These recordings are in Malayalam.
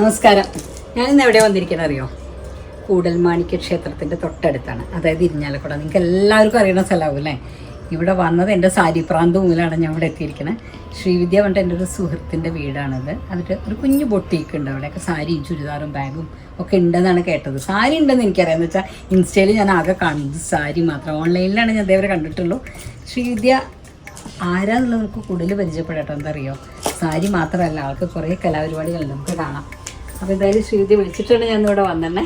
നമസ്കാരം. ഞാൻ ഇന്ന് എവിടെ വന്നിരിക്കുന്നത് അറിയോ? കൂടൽമാണിക്യ ക്ഷേത്രത്തിന്റെ തൊട്ടടുത്താണ്. അതായത് ഇരിഞ്ഞാലക്കുട. നിങ്ങൾക്ക് എല്ലാവർക്കും അറിയുന്ന സ്ഥലമാവും അല്ലേ? ഇവിടെ വന്നത് എന്റെ സാരിപ്രാന്ത് മൂലാണ് ഞാൻ ഇവിടെ എത്തിയിരിക്കുന്നത് ശ്രീവിദ്യ പറഞ്ഞിട്ട് എന്റെ ഒരു സുഹൃത്തിന്റെ വീടാണിത്. അതിട്ട് ഒരു കുഞ്ഞു ബൊട്ടീക്ക് ഉണ്ട് അവിടെയൊക്കെ സാരിയും ചുരിദാറും ബാഗും ഒക്കെ ഉണ്ടെന്നാണ് കേട്ടത്. സാരി ഉണ്ടെന്ന് എനിക്കറിയാം. എന്ന് വെച്ചാൽ ഇൻസ്റ്റയിൽ ഞാൻ ആകെ കാണുന്നത് സാരി മാത്രം. ഓൺലൈനിലാണ് ഞാൻ ഇതേവരെ കണ്ടിട്ടുള്ളൂ. ശ്രീവിദ്യ ആരാന്നുള്ളത് നമുക്ക് കൂടുതൽ പരിചയപ്പെടട്ടോ എന്താ അറിയോ സാരി മാത്രമല്ല ആൾക്ക് കുറേ കലാപരിപാടികൾ നമുക്ക് കാണാം. അപ്പോൾ എന്തായാലും ശ്രീവിദ്യ വിളിച്ചിട്ടാണ് ഞാൻ ഇവിടെ വന്നെ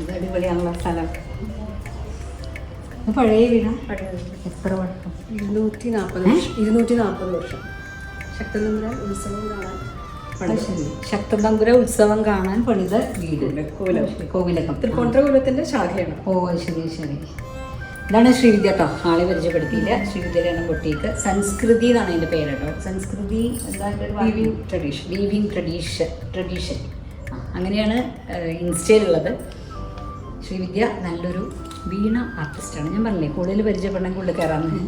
ഇത് അടിപൊളിയാണല്ലോ സ്ഥലം. പഴയ വീടാ? എത്ര വട്ടം? ഇരുന്നൂറ്റി നാൽപ്പത് വർഷം. ഇരുന്നൂറ്റി നാൽപ്പത് വർഷം. ശക്തനമ്പുരാൻ ഉത്സവം കാണാൻ ശക്തതമ്പുര ഉത്സവം കാണാൻ പണിത വീട് കോവിലകം. കോവിലകം. തൃപ്പൂണിത്തുറ കുലത്തിന്റെ ശാഖയാണ്. ഓ ശരി ശരി. ഇതാണ് ശ്രീവിദ്യ കേട്ടോ ആളെ പരിചയപ്പെടുത്തിയില്ല. ശ്രീവിദ്യയിലാണ് പൊട്ടിക്ക് സംസ്കൃതി എന്നാണ് അതിന്റെ പേര് കേട്ടോ സംസ്കൃതി എന്താ weaving tradition living tradition tradition അങ്ങനെയാണ് ഇൻസ്റ്റയിലുള്ളത്. ശ്രീവിദ്യ നല്ലൊരു വീണ ആർട്ടിസ്റ്റാണ് ഞാൻ പറഞ്ഞില്ലേ കൂടുതൽ പരിചയപ്പെടണമെങ്കിൽ ഉള്ളിൽ കയറാമെന്ന്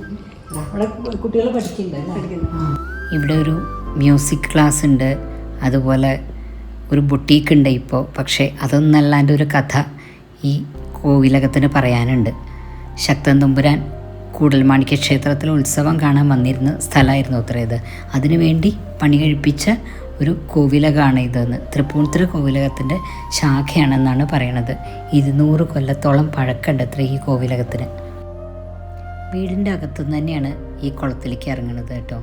അവിടെ കുട്ടികൾ പഠിക്കുന്നുണ്ട് ഇവിടെ ഒരു മ്യൂസിക് ക്ലാസ് ഉണ്ട്. അതുപോലെ ഒരു ബുട്ടീക്ക് ഉണ്ട് ഇപ്പോൾ പക്ഷേ അതൊന്നല്ലാണ്ട് ഒരു കഥ ഈ കോവിലകത്തിന് പറയാനുണ്ട്. ശക്തൻ തമ്പുരാൻ കൂടൽമാണിക്യ ക്ഷേത്രത്തിൽ ഉത്സവം കാണാൻ വന്നിരുന്ന സ്ഥലമായിരുന്നു അത്ര ഇത്. അതിനുവേണ്ടി പണി കഴിപ്പിച്ച ഒരു കോവിലകാണ് ഇതെന്ന്. തൃപ്പൂണിത്തുറ കോവിലകത്തിന്റെ ശാഖയാണെന്നാണ് പറയണത്. ഇരുന്നൂറ് കൊല്ലത്തോളം പഴക്കണ്ട് അത്ര ഈ കോവിലകത്തിന്. വീടിന്റെ അകത്തുനിന്ന് തന്നെയാണ് ഈ കുളത്തിലേക്ക് ഇറങ്ങുന്നത് കേട്ടോ.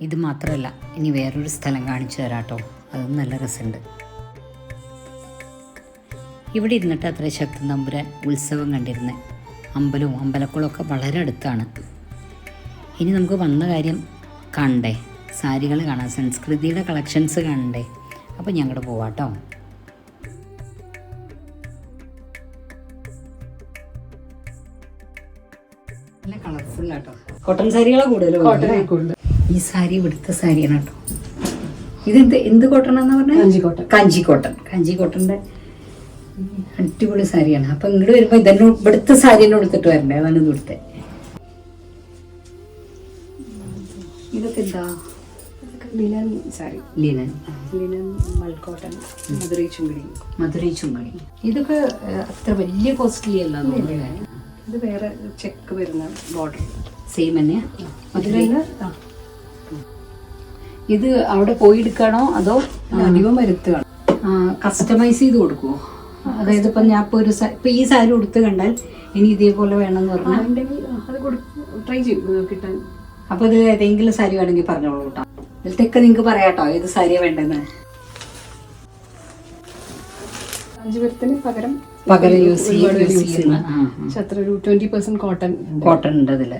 ഇത് മാത്രമല്ല ഇനി വേറൊരു സ്ഥലം കാണിച്ചു തരാം കേട്ടോ. അതും നല്ല രസമുണ്ട്. ഇവിടെ ഇരുന്നിട്ട് അത്ര ശക്തി നമ്പുരാൻ ഉത്സവം കണ്ടിരുന്നത് അമ്പലവും അമ്പലക്കുളമൊക്കെ വളരെ അടുത്താണ്. ഇനി നമുക്ക് വന്ന കാര്യം കണ്ടേ. സാരികൾ കാണാം സംസ്കൃതിയുടെ കളക്ഷൻസ് കാണണ്ടേ അപ്പോൾ ഞങ്ങളുടെ പോവാട്ടോ. നല്ല കളർഫുൾ ആട്ടോ. കോട്ടൺ സാരികളെ കൂടുതൽ ഈ സാരി ഇവിടുത്തെ സാരിയാണ് കേട്ടോ. ഇതെന്ത് എന്ത് കോട്ടൺ എന്ന് പറഞ്ഞാൽ കാഞ്ചിക്കോട്ടൺ. കാഞ്ചി കോട്ടൺ കാഞ്ചി കോട്ടന്റെ അടിപൊളി സാരിയാണ്. അപ്പൊ ഇങ്ങോട്ട് വരുമ്പോ ഇതന്നെ ഇവിടുത്തെ സാരി തന്നെ എടുത്തിട്ട് വരണ്ടേ? അതാണ് ഇവിടുത്തെ ഇതൊക്കെ എന്താ? ലിനൻ സാരി. ലിനൻ. ലിനൻ മൽക്കോട്ടൻ മധുരൈ ചുങ്കടി മധുരൈ ചുങ്കടി ഇതൊക്കെ അത്ര വലിയ കോസ്റ്റ്ലി അല്ല ഇത് വേറെ ചെക്ക് വരുന്ന ബോർഡർ സെയിം തന്നെ. മധുരൈ ഇത് അവിടെ പോയി എടുക്കണോ? അതോ അധികം വരുത്തുകയാണോ കസ്റ്റമൈസ് ചെയ്ത് കൊടുക്കുമോ അതായത് ഇപ്പം ഞാൻ ഇപ്പോൾ ഒരു ഇപ്പൊ ഈ സാരി ഉടുത്ത് കണ്ടാൽ ഇനി ഇതേപോലെ വേണമെന്ന് പറഞ്ഞാൽ ട്രൈ ചെയ്യും കിട്ടാൻ. അപ്പോൾ ഇത് ഏതെങ്കിലും സാരി വേണമെങ്കിൽ പറഞ്ഞോളൂ കേട്ടോ. ഇതിലത്തൊക്കെ നിങ്ങൾക്ക് പറയാട്ടോ ഏത് സാരിയാണ് വേണ്ടതെന്ന്. കാഞ്ചീപുരത്തിന് പകരം പകരം യൂസ് ചെയ്യുന്ന. അത്ര ഒരു ട്വന്റി പെർസെന്റ് കോട്ടൺ കോട്ടൺ ഉണ്ട് അതിൽ.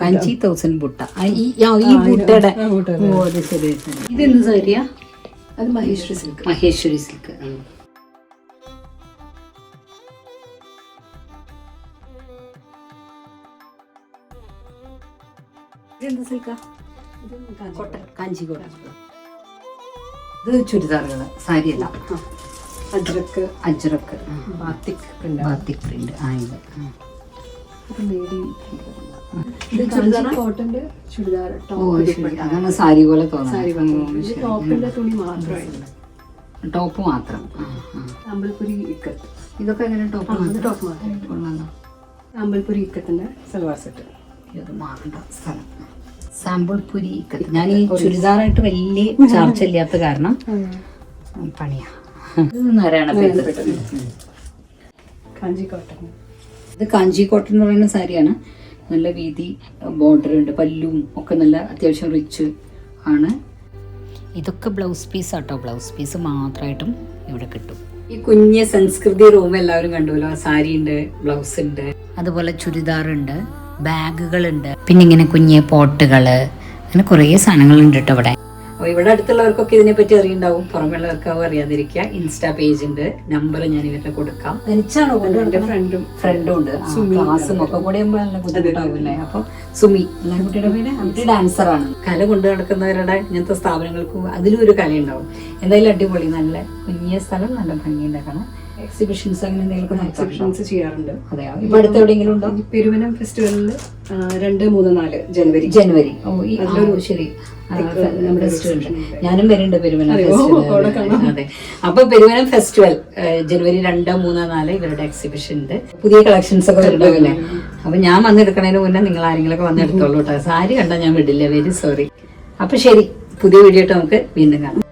കാഞ്ചി തൗസൻഡ് ബുട്ട. ഈ ബുട്ടയുടെ ഇതെന്ത് സാരിയാ? അത് മഹേശ്വരി സിൽക്ക് മഹേശ്വരി സിൽക്ക് ഇതെന്ത് സിൽക്കാ? Cotton Kanchi cotton. ഇത് ചുരിദാറുകൾ സാരിയല്ല. Ajrakh. Ajrakh. Batik print batik print ആ ഇത്. ആ. ലേഡി ഇത് ചുരിദാർ കോട്ടന്റെ ചുരിദാർ അതാണ് സാരി പോലെ ടോപ്പിന്റെ തുണി ടോപ്പ് മാത്രം. അമ്പൽപുരി ഇക്കത്ത്. ഇതൊക്കെ എങ്ങനെ ടോപ്പ് ടോപ്പ് മാത്രം. അമ്പൽപുരി ഇക്കത്തിന്റെ സൽവാർ സെറ്റ്. ഇത് മാറേണ്ട സ്ഥലം. ഞാൻ ഈ ചുരിദാറായിട്ട് വലിയ ചാർജ് ഇല്ലാത്ത കാരണം പണിയാ. ഇത് നേരെയാണ് പേര്. കാഞ്ചി കോട്ടൺ. ഇത് കാഞ്ചി കോട്ടൺ എന്ന് പറയുന്ന സാരിയാണ്. നല്ല വീതി ബോർഡർ ഉണ്ട് പല്ലും ഒക്കെ നല്ല അത്യാവശ്യം റിച്ച് ആണ്. ഇതൊക്കെ ബ്ലൗസ് പീസ് ആട്ടോ. ബ്ലൗസ് പീസ് മാത്രമായിട്ടും ഇവിടെ കിട്ടും. ഈ കുഞ്ഞ് സംസ്കൃതി റൂം എല്ലാവരും കണ്ടുല്ലോ സാരി ഉണ്ട് ബ്ലൗസ് ഉണ്ട്. അതുപോലെ ചുരിദാർ ഉണ്ട് ബാഗുകൾ ഉണ്ട് പിന്നെ ഇങ്ങനെ കുഞ്ഞ് പോട്ടുകൾ. അങ്ങനെ കുറേ സാധനങ്ങളുണ്ട് കേട്ടോ ഇവിടെ. അപ്പോൾ ഇവിടെ അടുത്തുള്ളവർക്കൊക്കെ ഇതിനെപ്പറ്റി അറിയുണ്ടാവും. പുറമെയുള്ളവർക്ക് അത് അറിയാതിരിക്കുക. ഇൻസ്റ്റാ പേജ് ഉണ്ട്. നമ്പർ ഞാൻ ഇവരുടെ കൊടുക്കാം. എനിച്ചാണോ എന്റെ ഫ്രണ്ടും. ഫ്രണ്ടും ഉണ്ട്. ക്ലാസ്സും ഒക്കെ കൂടെ നല്ല ബുദ്ധിമുട്ടാവില്ലേ അപ്പൊ സുമി കുട്ടിയുടെ പേര്? ഡാൻസറാണ് കല കൊണ്ടു നടക്കുന്നവരുടെ ഇങ്ങനത്തെ സ്ഥാപനങ്ങൾക്കും അതിലും ഒരു കലയുണ്ടാവും. എന്തായാലും അടിപൊളി. നല്ല കുഞ്ഞിയ സ്ഥലം നല്ല ഭംഗിയുണ്ടാക്കണം. എക്സിബിഷൻസ് അങ്ങനെ എന്തെങ്കിലും? എക്സിബിഷൻസ് ചെയ്യാറുണ്ട്. അതെയോ? ഇപ്പൊ അടുത്ത് എവിടെയെങ്കിലും ഉണ്ടോ? പെരുവനം ഫെസ്റ്റിവലിൽ രണ്ട് മൂന്ന് നാല് ജനുവരി. ജനുവരി. ഓ ഈ ശരി. നമ്മുടെ. ഞാനും വരുന്നുണ്ട് പെരുവനം ഫെസ്റ്റിവൽ. അതെ അപ്പൊ പെരുവനം ഫെസ്റ്റിവൽ ജനുവരി രണ്ട് മൂന്ന് നാല് ഇവരുടെ എക്സിബിഷൻ ഉണ്ട്. പുതിയ കളക്ഷൻസ് ഒക്കെ വരുന്നുണ്ടല്ലേ അപ്പൊ ഞാൻ വന്നെടുക്കണതിന് മുന്നേ നിങ്ങൾ ആരെങ്കിലും ഒക്കെ വന്നെടുത്തോളൂ കേട്ടോ. സാരി കണ്ടാൽ ഞാൻ വിടില്ല. വെരി സോറി അപ്പൊ ശരി പുതിയ വീഡിയോ നമുക്ക് വീണ്ടും കാണാം.